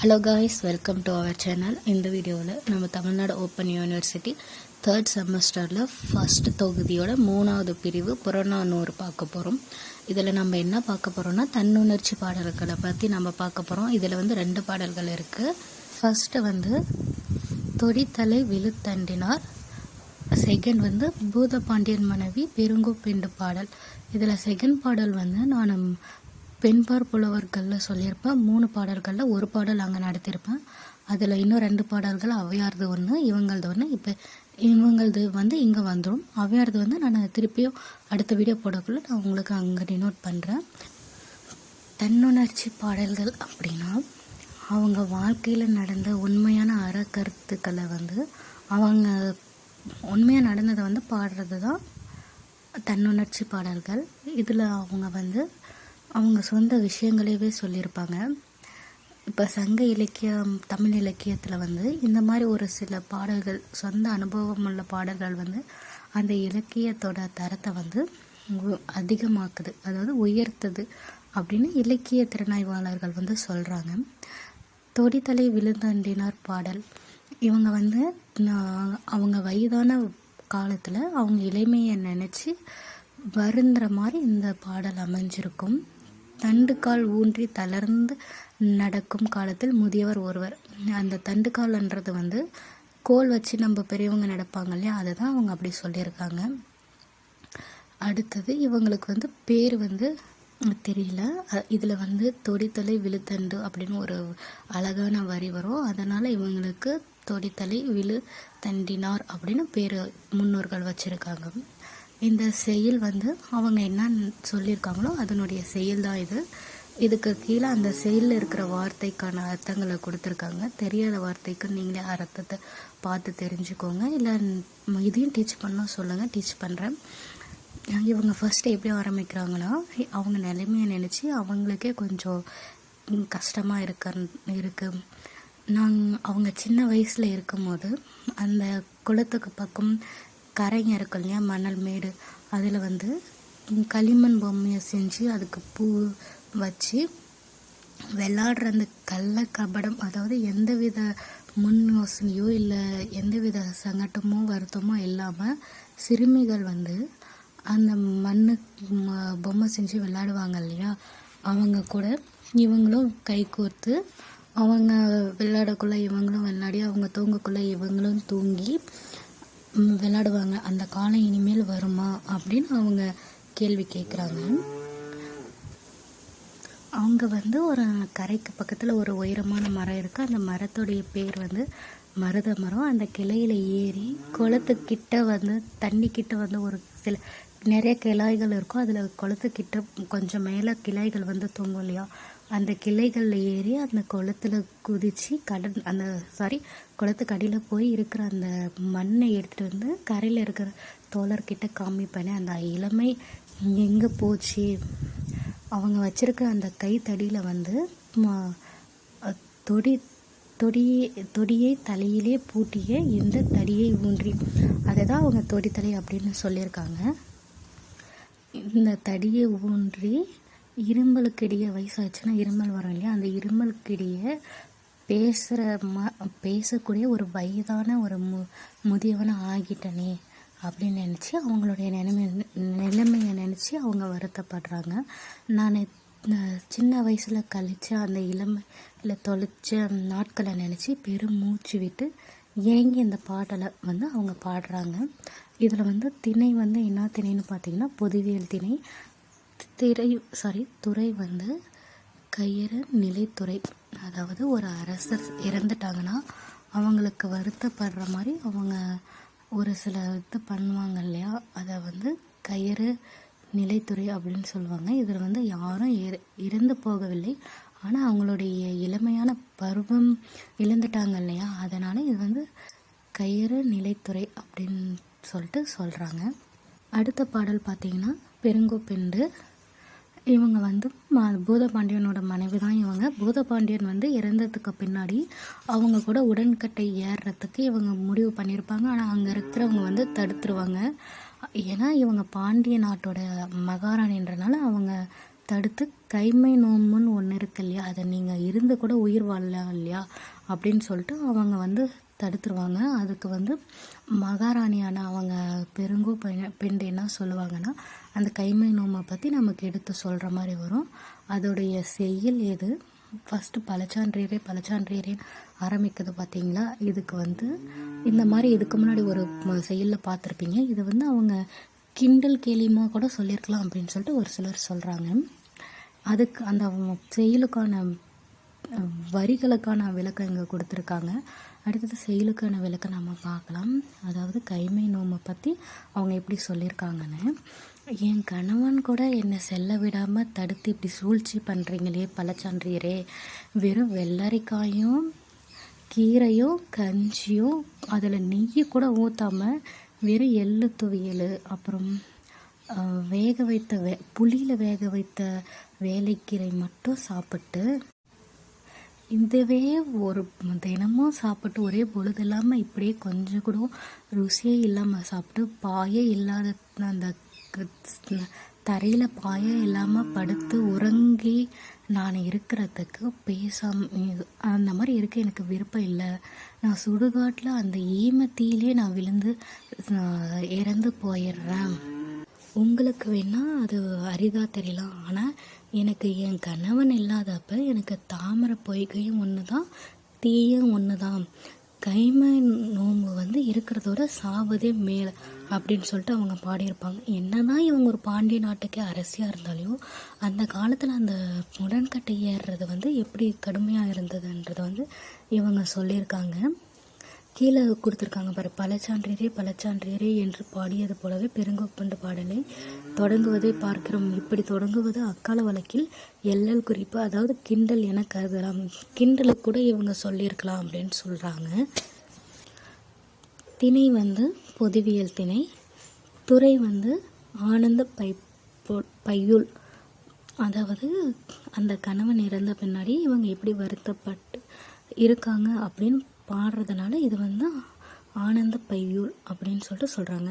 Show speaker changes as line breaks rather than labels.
Hello guys welcome to our channel இந்த வீடியோவில் நம்ம தமிழ்நாடு ஓப்பன் யூனிவர்சிட்டி தேர்ட் செமஸ்டரில் ஃபர்ஸ்ட் தொகுதியோட மூணாவது பிரிவு புறநானூறு பார்க்க போகிறோம் இதில் நம்ம என்ன பார்க்க போகிறோம்னா தன்னுணர்ச்சி பாடல்களை பற்றி நம்ம பார்க்க போகிறோம் இதில் வந்து ரெண்டு பாடல்கள் இருக்குது ஃபஸ்ட்டு வந்து தொடித்தலை விழுத்தண்டினார் செகண்ட் வந்து பூதபாண்டியன் மனைவி பெருங்கோப்பெண்டு பாடல் இதில் செகண்ட் பாடல் வந்து நான் பெண்பார் புலவர்களில் சொல்லியிருப்பேன் மூணு பாடல்களில் ஒரு பாடல் அங்கே நடத்தியிருப்பேன் அதில் இன்னும் ரெண்டு பாடல்கள் அவையாரது ஒன்று இவங்களது ஒன்று இப்போ இவங்களது வந்து இங்கே வந்துடும் அவையாரது வந்து நான் திருப்பியும் அடுத்த வீடியோ போடக்குள்ள நான் உங்களுக்கு அங்கே டினோட் பண்ணுறேன் தன்னுணர்ச்சி பாடல்கள் அப்படின்னா அவங்க வாழ்க்கையில் நடந்த உண்மையான அறக்கருத்துக்களை வந்து அவங்க உண்மையாக நடந்ததை வந்து பாடுறது தான் தன்னுணர்ச்சி பாடல்கள். இதில் அவங்க வந்து அவங்க சொந்த விஷயங்களையவே சொல்லியிருப்பாங்க. இப்போ சங்க இலக்கியம் தமிழ் இலக்கியத்தில் வந்து இந்த மாதிரி ஒரு சில பாடல்கள் சொந்த அனுபவம் உள்ள பாடல்கள் வந்து அந்த இலக்கியத்தோட தரத்தை வந்து அதிகமாக்குது. அதாவது உயர்த்துது அப்படின்னு இலக்கிய திறனாய்வாளர்கள் வந்து சொல்கிறாங்க தொடித்தலை விழுந்தண்டினார் பாடல். இவங்க வந்து நான் அவங்க வயதான காலத்தில் அவங்க இளமையை நினச்சி வருந்துற மாதிரி இந்த பாடல் அமைஞ்சிருக்கும். தண்டுக்கால் ஊன்றி தளர்ந்து நடக்கும் காலத்தில் முதியவர் ஒருவர். அந்த தண்டுக்கால்ன்றது வந்து கோல் வச்சு நம்ம பெரியவங்க நடப்பாங்க இல்லையா? அதை தான் அவங்க அப்படி சொல்லியிருக்காங்க. அடுத்தது இவங்களுக்கு வந்து பேர் வந்து தெரியல. இதில் வந்து தொடித்தலை விழுத்தண்டு அப்படின்னு ஒரு அழகான வரி வரும். அதனால் இவங்களுக்கு தொடித்தலை விழு தண்டினார் அப்படின்னு பேர் முன்னோர்கள் வச்சுருக்காங்க. இந்த செயல் வந்து அவங்க என்ன சொல்லியிருக்காங்களோ அதனுடைய செயல் தான் இது. இதுக்கு கீழே அந்த செயலில் இருக்கிற வார்த்தைக்கான அர்த்தங்களை கொடுத்துருக்காங்க. தெரியாத வார்த்தைக்கு நீங்களே அர்த்தத்தை பார்த்து தெரிஞ்சுக்கோங்க. இல்லை இதையும் டீச் பண்ண சொல்லுங்கள் டீச் பண்ணுறேன் இவங்க ஃபஸ்ட்டு எப்படி ஆரம்பிக்கிறாங்கன்னா அவங்க நிலைமையை நினச்சி அவங்களுக்கே கொஞ்சம் கஷ்டமாக இருக்க இருக்குது நாங்கள் அவங்க சின்ன வயசில் இருக்கும்போது அந்த குளத்துக்கு பக்கம் கரைங்க இருக்கு இல்லையா? மணல் மேடு. அதில் வந்து களிமண் பொம்மையை செஞ்சு அதுக்கு பூ வச்சு விளாடுற அந்த கள்ள கபடம் அதாவது எந்தவித முன் யோசனையோ இல்லை எந்த வித சங்கட்டமோ வருத்தமோ இல்லாமல் சிறுமிகள் வந்து அந்த மண்ணு பொம்மை செஞ்சு விளையாடுவாங்க இல்லையா? அவங்க கூட இவங்களும் கை கோர்த்து அவங்க விளையாடக்குள்ளே இவங்களும் விளையாடி அவங்க தூங்கக்குள்ளே இவங்களும் தூங்கி விளாடுவாங்க விளையாடுவாங்க. அந்த காலம் இனிமேல் வருமா அப்படின்னு அவங்க கேள்வி கேட்குறாங்க அவங்க வந்து ஒரு கரைக்கு பக்கத்தில் ஒரு உயரமான மரம் இருக்குது அந்த மரத்துடைய பேர் வந்து மருத மரம். அந்த கிளையில் ஏறி குளத்துக்கிட்ட வந்து தண்ணி கிட்ட வந்து ஒரு சில நிறைய கிளைகள் இருக்கும். அதில் குளத்துக்கிட்ட கொஞ்சம் மேலே கிளைகள் வந்து தொங்கும் இல்லையா? அந்த கிளைகளில் ஏறி அந்த குளத்துல குதித்து கடல் அந்த சாரி குளத்துக்கு அடியில் போய் இருக்கிற அந்த மண்ணை எடுத்துகிட்டு வந்து கரையில் இருக்கிற தோழர்கிட்ட காமிப்பேனே அந்த இளமை எங்கே போச்சு? அவங்க வச்சிருக்க அந்த கைத்தடியில் வந்து தொடி தொடியை தொடியை தலையிலே பூட்டிய இந்த தடியை ஊன்றி அதை தான் அவங்க தொடித்தலை அப்படின்னு சொல்லியிருக்காங்க. இந்த தடியை ஊன்றி இருமலுக்கிடையே வயசாச்சுன்னா இருமல் வரும் இல்லையா? அந்த இருமலுக்கிடையே பேசுகிற ம பேசக்கூடிய ஒரு வயதான ஒரு மு முதியவனை ஆகிட்டனே அப்படின்னு நினச்சி அவங்களுடைய நிலைமை நிலைமையை நினச்சி அவங்க வருத்தப்படுறாங்க. நான் சின்ன வயசில் கழிச்ச அந்த இளமையில் தொலைச்ச நாட்களை நினச்சி பெரும் மூச்சு விட்டு ஏங்கி இந்த பாடலை வந்து அவங்க பாடுறாங்க. இதில் வந்து திணை வந்து என்ன திணைன்னு பார்த்தீங்கன்னா பொதுவியல் திணை. திரை சாரி துறை வந்து கயிறு நிலைத்துறை. அதாவது ஒரு அரசர் இறந்துட்டாங்கன்னா அவங்களுக்கு வருத்தப்படுற மாதிரி அவங்க ஒரு சில இது பண்ணுவாங்க இல்லையா? அதை வந்து கயிறு நிலைத்துறை அப்படின்னு சொல்லுவாங்க. இதில் வந்து யாரும் இறந்து போகவில்லை. ஆனால் அவங்களுடைய இளமையான பருவம் இழந்துட்டாங்க இல்லையா? அதனால் இது வந்து கயிறு நிலைத்துறை அப்படின்னு சொல்லிட்டு சொல்கிறாங்க அடுத்த பாடல் பார்த்தீங்கன்னா பெருங்கோப்பெண்டு இவங்க வந்து ம- பூதபாண்டியனோட மனைவி தான் இவங்க. பூதபாண்டியன் வந்து இறந்ததுக்கு பின்னாடி அவங்க கூட உடன்கட்டை ஏறுறதுக்கு இவங்க முடிவு பண்ணியிருப்பாங்க. ஆனால் அங்கே இருக்கிறவங்க வந்து தடுத்துருவாங்க. ஏன்னா இவங்க பாண்டிய நாட்டோட மகாராணின்றனால அவங்க தடுத்து கைமை நோம்புன்னு ஒன்று இருக்கு இல்லையா? அதை நீங்கள் இருந்து கூட உயிர் வாழலாம் இல்லையா? அப்படின்னு சொல்லிட்டு அவங்க வந்து தடுத்துருவாங்க. அதுக்கு வந்து மகாராணியான அவங்க பெருங்கோ பெண் பெண்டு என்ன சொல்லுவாங்கன்னா அந்த கைமை நோமை பற்றி நமக்கு எடுத்து சொல்கிற மாதிரி வரும். அதோடைய செய்யல் எது? ஃபஸ்ட்டு பழச்சான்றீரே பழச்சான்றீரே ஆரம்பிக்குது பார்த்தீங்களா இதுக்கு வந்து இந்த மாதிரி இதுக்கு முன்னாடி ஒரு செயலில் பார்த்துருப்பீங்க இது வந்து அவங்க கிண்டல் கேலியமாக கூட சொல்லியிருக்கலாம் அப்படின்னு சொல்லிட்டு ஒரு சிலர் சொல்கிறாங்க அதுக்கு அந்த செயலுக்கான வரிகளுக்கான விளக்கம் இங்கே கொடுத்துருக்காங்க. அடுத்தது செயலுக்கான விளக்கம் நம்ம பார்க்கலாம். அதாவது கைமை நோமை பற்றி அவங்க எப்படி சொல்லியிருக்காங்கன்னு. என் கணவன் கூட என்னை செல்ல விடாமல் தடுத்து இப்படி சூழ்ச்சி பண்ணுறீங்களே பழச்சான்றியரே வெறும் வெள்ளரிக்காயும் கீரையும் கஞ்சியும் அதில் நெய்யை கூட ஊற்றாம வெறும் எள்ளு துவியல் அப்புறம் வேக வைத்த வே புளியில் வேக வைத்த வேலைக்கீரை மட்டும் சாப்பிட்டு இதுவே ஒரு தினமும் சாப்பிட்டு ஒரே பொழுது இல்லாமல் இப்படியே கொஞ்சம் கூட ருசியே இல்லாமல் சாப்பிட்டு பாயே இல்லாத அந்த தரையில் பாயே இல்லாமல் படுத்து உறங்கி நான் இருக்கிறதுக்கு பேசாம அந்த மாதிரி இருக்க எனக்கு விருப்பம் இல்லை. நான் சுடுகாட்டில் அந்த ஈமத்தீலே நான் விழுந்து இறந்து போயிடுறேன். உங்களுக்கு வேணால் அது அரிதாக தெரியலாம். ஆனால் எனக்கு என் கணவன் இல்லாதப்ப எனக்கு தாமரை பொய்கையும் ஒன்று தான் தீயும் ஒன்று தான் கைமை நோம்பு வந்து இருக்கிறதோட சாவதே மேலே அப்படின்னு சொல்லிட்டு அவங்க பாடியிருப்பாங்க. என்னதான் இவங்க ஒரு பாண்டிய நாட்டுக்கே அரசியாக இருந்தாலையும் அந்த காலத்தில் அந்த உடன்கட்டை ஏறுறது வந்து எப்படி கடுமையாக இருந்ததுன்றதை வந்து இவங்க சொல்லியிருக்காங்க. கீழே கொடுத்துருக்காங்க பாரு பழச்சான்றியரே பழச்சான்றியரே என்று பாடியது போலவே பெருங்கொப்பண்டு பாடலை தொடங்குவதை பார்க்கிறோம். இப்படி தொடங்குவது அக்கால வழக்கில் எல்லல் குறிப்பு அதாவது கிண்டல் என கருதலாம். கிண்டலுக்கு கூட இவங்க சொல்லியிருக்கலாம் அப்படின்னு சொல்கிறாங்க திணை வந்து பொதுவியல் திணை. துறை வந்து ஆனந்த பை பையுள். அதாவது அந்த கணவன் இறந்த பின்னாடி இவங்க எப்படி வருத்தப்பட்டு இருக்காங்க அப்படின்னு பாடுறதுனால இது வந்து ஆனந்த பையூல் அப்படின்னு சொல்லிட்டு சொல்கிறாங்க